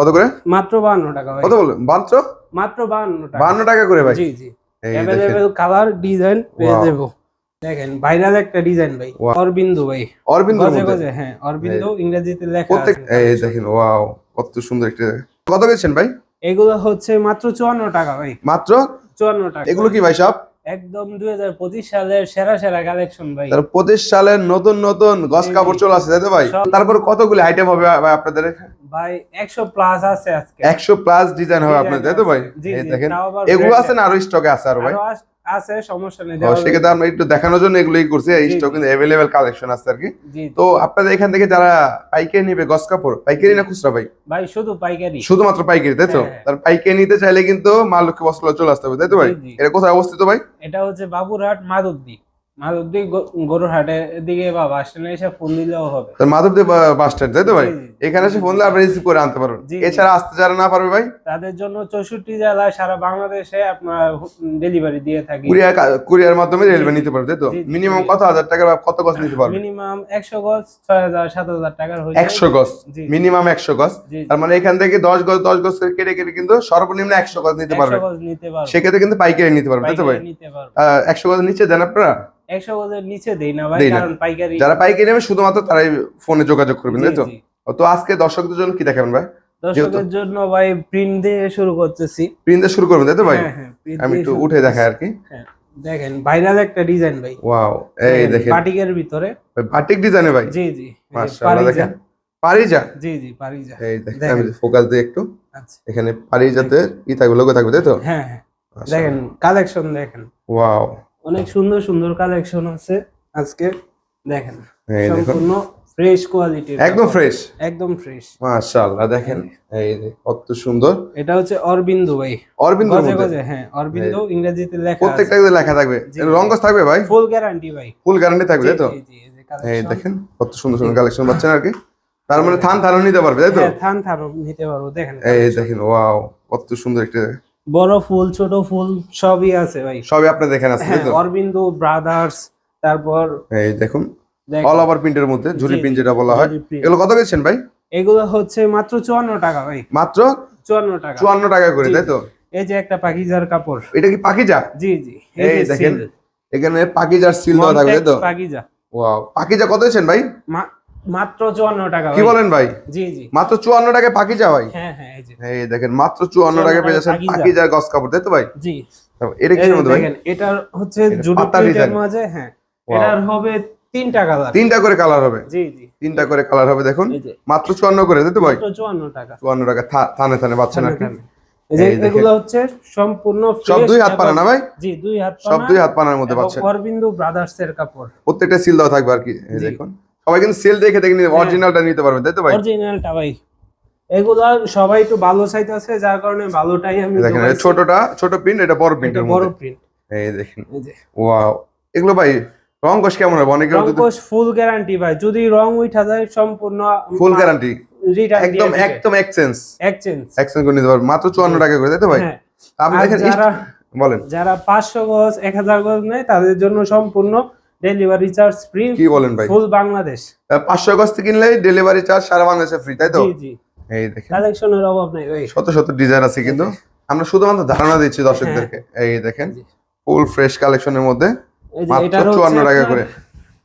কত করে? মাত্র বাহান্ন টাকা ভাই। কত বললেন? মাত্র? মাত্র বাহান্ন টাকা। বান্ন টাকা করে ভাই। জি জি। কালার ডিজাইন পেয়ে. দেবো দেখেন ভাইরাল একটা ডিজাইন ভাই. অরবিন্দু ভাই। হ্যাঁ অরবিন্দু ইংরেজিতে লেখা প্রত্যেক এই দেখেন ওয়াও কত সুন্দর একটা কত ভাই? এগুলো হচ্ছে মাত্র চুয়ান্ন টাকা ভাই। মাত্র? চুয়ান্ন টাকা। এগুলো কি ভাই সব? একদম দুই হাজার পঁচিশ সালের সেরা সেরা কালেকশন ভাই। তার পঁচিশ সালের নতুন নতুন গস কাপড়। চলে আসছে তাই তো ভাই? তারপর কতগুলি আইটেম হবে ভাই আপনাদের ভাই একশো প্লাস আছে আজকে। একশো প্লাস ডিজাইন হবে আপনাদের তাই তো ভাই? এই দেখেন এগুলো আছে না আরও স্টকে আছে আরও ভাই? আছে সমস্যা নেই সেক্ষেত্রে আমরা একটু দেখানোর জন্য এগুলোই করছি জি, স্টক কিন্তু অ্যাভেলেবেল কালেকশন আছে আর কি। তো আপনাদের এখান থেকে যারা পাইকারি নিবে গস কাপড় পাইকারি না খুচরা ভাই? ভাই শুধু পাইকারি। শুধুমাত্র পাইকারি তাই তো? হ্যাঁ। তার পাইকারি নিতে চাইলে কিন্তু মা লক্ষ্মী বস্ত্র চলে আসতে হবে তাই তো ভাই। এটা কোথায় অবস্থিত ভাই? এটা হচ্ছে বাবুরহাট মাধবদী। মাধবদী বা বাস স্ট্যান্ডে এসে ফোন দিলেও হবে। তার মাধবদেব বাস স্ট্যান্ড তাই তো ভাই? জি, জি। এখানে এসে ফোন দিলে আপনি রিসিভ করে আনতে পারবেন। এছাড়া আসতে যারা না পারবে ভাই? তাদের জন্য চৌষট্টি জেলায় সারা বাংলাদেশে আপনার ডেলিভারি দিয়ে থাকি। কুরিয়ার কুরিয়ার মাধ্যমে রেলওয়ে নিতে পারবে তাই তো? জি, জি, মিনিমাম কত হাজার টাকা বা কত গজ নিতে পারবে? মিনিমাম একশো গজ ছয় হাজার সাত হাজার টাকার হয়ে একশো গজ? মিনিমাম একশো গজ? তার মানে এখান থেকে দশ গজ দশ গজ করে কেটে কেটে কিন্তু সর্বনিম্ন একশো গজ নিতে পারবে। সেক্ষেত্রে কিন্তু পাইকারি নিতে পারবে তাই তো ভাই? একশো গজ নিচে দেন আপনারা? একশো গজের নিচে দেই না ভাই কারণ পাইকারি যারা পাইকারি নেবে শুধুমাত্র তারাই ফোনে যোগাযোগ করবেন তাই তো? তো আজকে দর্শকদের জন্য কি দেখাবেন ভাই? দর্শকের জন্য ভাই প্রিন্ট দিয়ে শুরু করতেছি। প্রিন্ট দিয়ে শুরু করবেন তাই তো ভাই? হ্যাঁ, হ্যাঁ, আমি একটু উঠে দেখাই আর কি। হ্যাঁ, দেখেন ভাইরাল একটা ডিজাইন ভাই। ওয়াও এই দেখেন। বাটিকের ভিতরে। বাটিক ডিজাইনে ভাই? জি জি মাশাআল্লাহ দেখেন। পারিজা? জি জি পারিজা। এই দেখেন। আমি ফোকাস দিই একটু। আচ্ছা। এখানে পারিজাতে ই থাকবে লোগো থাকবে তাই তো? হ্যাঁ দেখেন কালেকশন দেখেন। ওয়াও অনেক সুন্দর সুন্দর কালেকশন আছে। আজকে দেখেন সম্পূর্ণ ফ্রেশ কোয়ালিটির একদম ফ্রেশ একদম ফ্রেশ মাশাআল্লাহ দেখেন এই কত সুন্দর। এটা হচ্ছে অরবিন্দ ভাই। অরবিন্দ গজে হ্যাঁ অরবিন্দ ইংরেজিতে লেখা প্রত্যেকটা কিন্তু লেখা থাকবে। রং থাকবে ভাই? ফুল গ্যারান্টি ভাই। ফুল গ্যারান্টি থাকবে তাই তো? এই দেখেন কত সুন্দর সুন্দর কালেকশন পাচ্ছেন আর কি। তার মানে থান থানও নিতে পারবে তাই তো? হ্যাঁ থান থান নিতে পারব দেখেন। এই দেখেন ওয়াও কত সুন্দর একটা বড় ফুল ছোট ফুল সবই আছে ভাই। সবই আপনি দেখেন আছে তাই হ্যাঁ তো অরবিন্দু ব্রাদার্স তারপর এই দেখুন অল ওভার প্রিন্টের মধ্যে ঝুরি প্রিন্ট যেটা বলা হয়। এগুলো কত গেছেন ভাই? এগুলো হচ্ছে মাত্র চুয়ান্ন টাকা ভাই। মাত্র? চুয়ান্ন টাকা। চুয়ান্ন টাকা করে তাই তো? এই যে একটা পাকিজার কাপড়। এটা কি পাকিজা? জি জি এই দেখেন, এখানে পাকিজার সিল দেওয়া থাকবে তো? পাকিজা। ওয়াও পাকিজা কত গেছেন ভাই? মা- মাত্র চুয়ান্ন টাকা কি বলেন ভাই? জি জি। মাত্র চুয়ান্ন টাকায় পাকিজা ভাই? হ্যাঁ হ্যাঁ এই যে। এই দেখেন মাত্র চুয়ান্ন 54 টাকায় পেয়ে যাচ্ছেন। পাকিজার গস কাপড় তাই তো ভাই? জি। এটা যে মধ্যে ভাই? দেখেন হচ্ছে এটা জুডো প্রিন্টের মাঝে হ্যাঁ। এটার হবে তিনটা কালার। তিনটা করে কালার হবে? জি জি। তিনটা করে কালার হবে দেখুন। মাত্র চুয়ান্ন করে তাই তো ভাই? মাত্র চুয়ান্ন টাকা। চুয়ান্ন টাকা থানে থানে পাচ্ছেন আর কি। এগুলো হচ্ছে সম্পূর্ণ সব দুই হাত পানা না ভাই? জি দুই হাত সব দুই হাত পানার মধ্যে পাচ্ছেন। অরবিন্দু ব্রাদার্স এর কাপড়। প্রত্যেকটা সিল দেওয়া থাকবে আর কি দেখুন। সবাই কিন্তু সেল দেখে দেখে নিতে হ্যাঁ। অরিজিনালটা নিতে পারবেন তাই তো ভাই? অরিজিনালটা ভাই। এগুলা সবাই একটু ভালো চাইতেছে যার কারণে ভালোটাই আমি দেখেন ছোটটা ছোট প্রিন্ট এটা বড় বড় প্রিন্ট এই দেখেন। ওয়াও এগুলো ভাই রং কষ কেমন হবে? অনেকে রংকশ ফুল গ্যারান্টি ভাই। যদি রং উঠা যায় সম্পূর্ণ ফুল গ্যারান্টি একদম একদম এক্সচেঞ্জ এক্সচেঞ্জ এক্সচেঞ্জ করে নিতে পারবেন। মাত্র চুয়ান্ন টাকা করে তাই তো ভাই? হ্যাঁ। আপনি দেখেন যারা বলেন। যারা পাঁচশো গজ এক হাজার গজ নেয় তাদের জন্য সম্পূর্ণ ডেলিভারি চার্জ ফ্রি কি বলেন ভাই? ফুল বাংলাদেশ পাঁচশো গজ কিনলে ডেলিভারি চার্জ সারা বাংলাদেশে ফ্রি তাই তো? জি জি। এই দেখেন। কালেকশনের অভাব নেই ভাই শত শত ডিজাইন আছে কিন্তু। আমরা শুধুমাত্র ধারণা দিচ্ছি দর্শকদেরকে। এই দেখেন ফুল ফ্রেশ কালেকশনের মধ্যে মাত্র এটার 54 টাকা করে।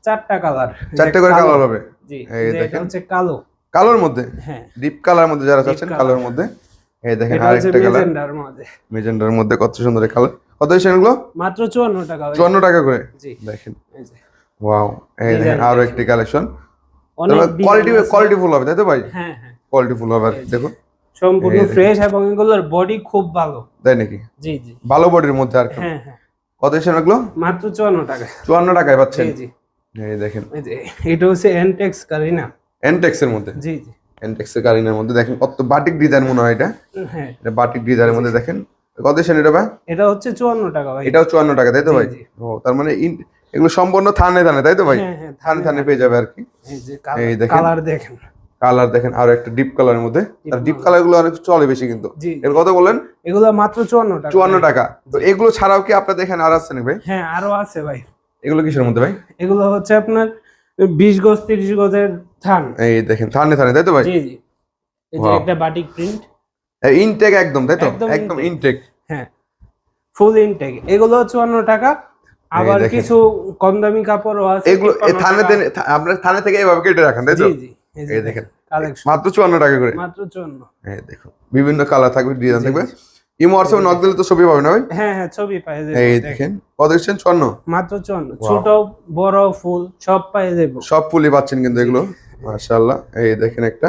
চারটা কালার চারটে করে কালার হবে। জি এই দেখেন। হচ্ছে কালো। কালোর মধ্যে? হ্যাঁ। ডিপ কালার মধ্যে যারা চাচ্ছেন কালোর মধ্যে। এই দেখেন আরেকটা কালার মেজেন্ডার মধ্যে। মেজেন্ডার মধ্যে কত সুন্দর কালার কত মাত্র চুয়ান্ন টাকা ভাই চুয়ান্ন টাকা করে? জি। দেখেন। ওয়াও এই দেখেন আরও একটি কালেকশন। কোয়ালিটি কোয়ালিটি ফুল হবে তাই তো ভাই? হ্যাঁ হ্যাঁ। কোয়ালিটি ফুল হবে আর কি, এই যে। দেখুন। সম্পূর্ণ ফ্রেশ এবং এগুলোর বডি খুব ভালো। তাই নাকি? জি জি। ভালো বডির মধ্যে আর। হ্যাঁ হ্যাঁ। কত এসে এগুলো? মাত্র চুয়ান্ন টাকা। চুয়ান্ন টাকায় পাচ্ছেন। জি জি। এই দেখেন। এই যে এটা হচ্ছে এনটেক্স কারিনা এনটেক্স এর মধ্যে? জি জি। এনটেক্স এর কারিনের মধ্যে। দেখেন কত বাটিক ডিজাইন মনে হয় এটা। হ্যাঁ। এটা বাটিক ডিজাইনের মধ্যে দেখেন। কত এসে এটা ভাই? এটা হচ্ছে চুয়ান্ন টাকা ভাই। এটাও চুয়ান্ন টাকা তাই তো ভাই? ও তার মানে এগুলো সম্পূর্ণ থানে থানে তাই তো ভাই? হ্যাঁ হ্যাঁ থানে থানে পেয়ে যাবে আর কি। এই যে কালার দেখেন। কালার দেখেন। আর একটা ডিপ কালারের মধ্যে। আর ডিপ কালার। গুলো অনেক চলে বেশি কিন্তু। এর কত বললেন? এগুলো মাত্র চুয়ান্ন টাকা। চুয়ান্ন ভাই। টাকা। তো এগুলো ছাড়াও কি আপনাদের এখানে আর আছে নাকি ভাই? হ্যাঁ আরও আছে ভাই। এগুলো কিসের মধ্যে ভাই? এগুলো হচ্ছে আপনার বিশ গজ তিরিশ গজের থান। এই দেখেন থানে থানে তাই তো ভাই? জি জি। এই যে একটা বাটিক প্রিন্ট ইনটেক একদম তাই তো? একদম ইনটেক হ্যাঁ ফুল ইনটেক এগুলো চুয়ান্ন টাকা। আবার কিছু কম দামি কাপড়ও আছে এগুলো এ 53 থানে টাকা। আপনার থানে থেকে এইভাবে কেটে রাখেন তাই তো? এই দেখেন। মাত্র চুয়ান্ন টাকা করে। মাত্র চুয়ান্ন। এই দেখুন বিভিন্ন কালার থাকবে ডিজাইন থাকবে। ইমো হোয়াটসঅ্যাপে নক দিলে তো ছবি পাবে না ভাই? হ্যাঁ হ্যাঁ ছবি পাই যাবে এই দেখেন। কত দিচ্ছেন চুয়ান্ন? মাত্র চুয়ান্ন। Wow. ছোট বড় ফুল সব পাই যাব সব ফুলই পাচ্ছেন কিন্তু এগুলো মাশাআল্লাহ। এই দেখেন একটা।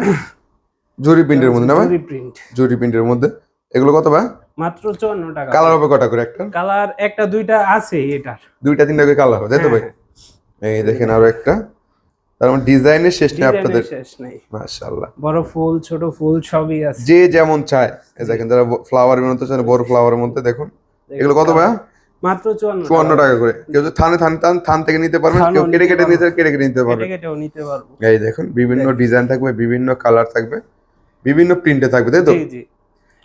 জুরি প্রিন্টের মধ্যে না ভাই? প্রিন্ট জুরি প্রিন্টের মধ্যে। এগুলো কত ভাই? মাত্র চুয়ান্ন টাকা। কালার হবে কটা করে একটা? কালার একটা দুইটা আছে এটার। দুইটা তিনটা করে কালার হবে তাই তো ভাই? হ্যাঁ, এই দেখেন আরও একটা। তার মানে ডিজাইনের শেষ নেই আপনাদের? শেষ নেই। মাশাআল্লাহ। বড় ফুল ছোট ফুল সবই আছে। যে যেমন চায়। এই দেখেন যারা ফ্লাওয়ারের মধ্যে চান বড় ফ্লাওয়ারের মধ্যে দেখুন। এগুলো কত ভাই? মাত্র চুয়ান্ন চুয়ান্ন টাকা করে। কেউ যদি থানে থান থান থান থেকে নিতে পারবেন কেউ কেটে কেটে। নিতে কেটে কেটে নিতে পারবেন। কেটে কেটেও নিতে পারব। এই দেখুন বিভিন্ন ডিজাইন থাকবে বিভিন্ন কালার থাকবে। বিভিন্ন প্রিন্টে থাকবে তাই তো? জি জি।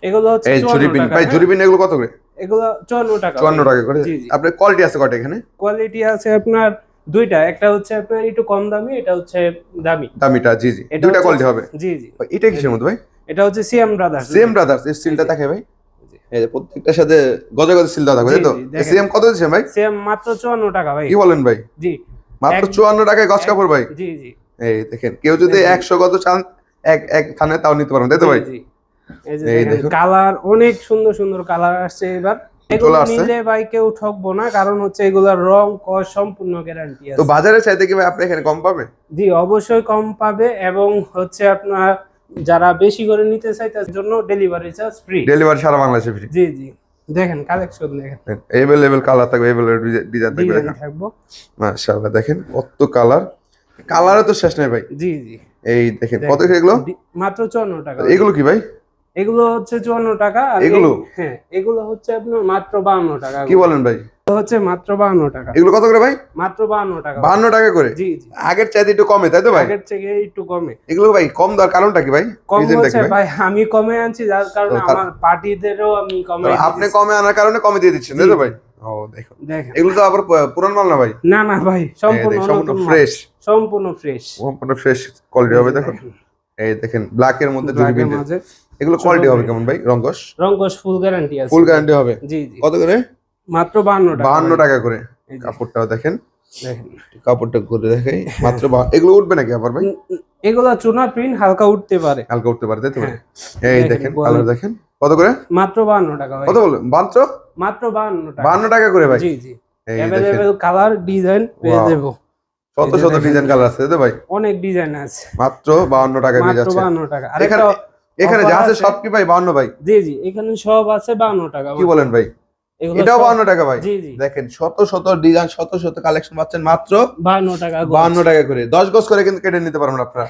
এগুলো হচ্ছে এই জুরি পিন ভাই হ্যাঁ? পিন এগুলো কত করে? এগুলো চুয়ান্ন টাকা চুয়ান্ন টাকা করে? জি, জি। আপনার কোয়ালিটি আছে কটা এখানে? কোয়ালিটি আছে আপনার দুইটা। একটা হচ্ছে আপনার একটু কম দামি এটা হচ্ছে দামি। দামিটা জি জি। এটা দুইটা কোয়ালিটি হবে? জি জি। ভাই, এটা কিসের মধ্যে ভাই? এটা হচ্ছে সিএম ব্রাদার্স সেম ব্রাদার্স এই সিলটা থাকে ভাই। এই যে প্রত্যেকটার সাথে গজে গজে সিল দেওয়া থাকবে তাই তো। সেম কত দিচ্ছেন ভাই? সিএম মাত্র চুয়ান্ন টাকা ভাই। কি বলেন ভাই? জি। মাত্র এক- চুয়ান্ন টাকায় গজ কাপড় ভাই? জি জি। এই দেখেন কেউ যদি দেখেন। একশো গজ চান এক এক থানে তাও নিতে পারবেন তাই তো ভাই। এই। কালার অনেক সুন্দর সুন্দর কালার আসছে এবার। এগুলো নিলে ভাই কেউ ঠকবো না কারণ হচ্ছে এগুলোর রং কস সম্পূর্ণ গ্যারান্টি তো বাজারে চাইতে কি ভাই আপনি এখানে কম পাবে? জি অবশ্যই কম পাবে এবং হচ্ছে আপনার যারা বেশি করে নিতে চাই তার জন্য ডেলিভারি চার্জ ফ্রি ডেলিভারি সারা বাংলাদেশে ফ্রি জি জি। দেখেন কালেকশন দেখেন। কালার থাকবে এভেলেবেল ডিজাইন থাকবে দেখেন। থাকব। মাশাআল্লাহ দেখেন কত কালার কালারে তো শেষ নেই ভাই। জি জি। এই দেখেন কত। এগুলো? মাত্র চুয়ান্ন টাকা। এগুলো কি ভাই? এগুলো হচ্ছে চুয়ান্ন টাকা আর এগুলো? হ্যাঁ এগুলো হচ্ছে আপনার মাত্র বাহান্ন টাকা। কি বলেন ভাই? হচ্ছে মাত্র বাহান্ন টাকা। এগুলো কত করে ভাই? মাত্র বাহান্ন টাকা। বাহান্ন টাকা করে? জি জি। আগের চাইতে একটু কমে তাই তো ভাই? আগের থেকে একটু কমে। এগুলো ভাই কম দেওয়ার কারণটা কি ভাই? কম হচ্ছে ভাই। আমি কমে আনছি যার কারণে আমার পার্টিদেরও আমি কমে আপনি কমে আনার কারণে কমে দিয়ে দিচ্ছেন তাই তো ভাই? ও দেখেন। এগুলো তো আবার পুরান মাল না ভাই? না না ভাই সম্পূর্ণ মাল। ফ্রেশ সম্পূর্ণ ফ্রেশ সম্পূর্ণ ফ্রেশ কোয়ালিটি হবে দেখুন। এই দেখেন ব্ল্যাক এর মধ্যে জুরি প্রিন্টের এগুলো কোয়ালিটি হবে কেমন ভাই? রঙ্গস রঙ্গস ফুল গ্যারান্টি আছে। ফুল গ্যারান্টি হবে? জি জি। কত করে? মাত্র 52 টাকা বাহান্ন ভাই। টাকা করে। কাপড়টাও দেখেন। দেখেন। কাপড়টা করে দেখাই। মাত্র এগুলো উঠবে নাকি আবার ভাই? উম, চুনা প্রিন্ট হালকা উঠতে পারে। হালকা উঠতে পারে তাই তো হ্যাঁ। এই দেখেন। কালার দেখেন। কত করে মাত্র 52 টাকা ভাই কত বলবেন মাত্র মাত্র 52 টাকা বাহান্ন টাকা করে ভাই জি জি এই দেখেন अवेलेबल কালার ডিজাইন পেয়ে Wow. দেবো শত এই যে শত দেখেন। ডিজাইন কালার আছে তাই তো ভাই অনেক ডিজাইন আছে মাত্র বাহান্ন টাকা পেয়ে মাত্র যাচ্ছে 52 টাকা এখানে আরেকটা এখানে offer যা আছে আছে। সব কি ভাই বাহান্ন ভাই জি জি এখানে সব আছে 52 টাকা কি বলেন ভাই এগুলো এটাও সব- বাহান্ন টাকা ভাই জি জি দেখেন শত শত ডিজাইন শত শত কালেকশন পাচ্ছেন মাত্র 52 টাকা গজ। বাহান্ন টাকা করে দশ গজ করে কিন্তু কেটে নিতে পারবেন আপনারা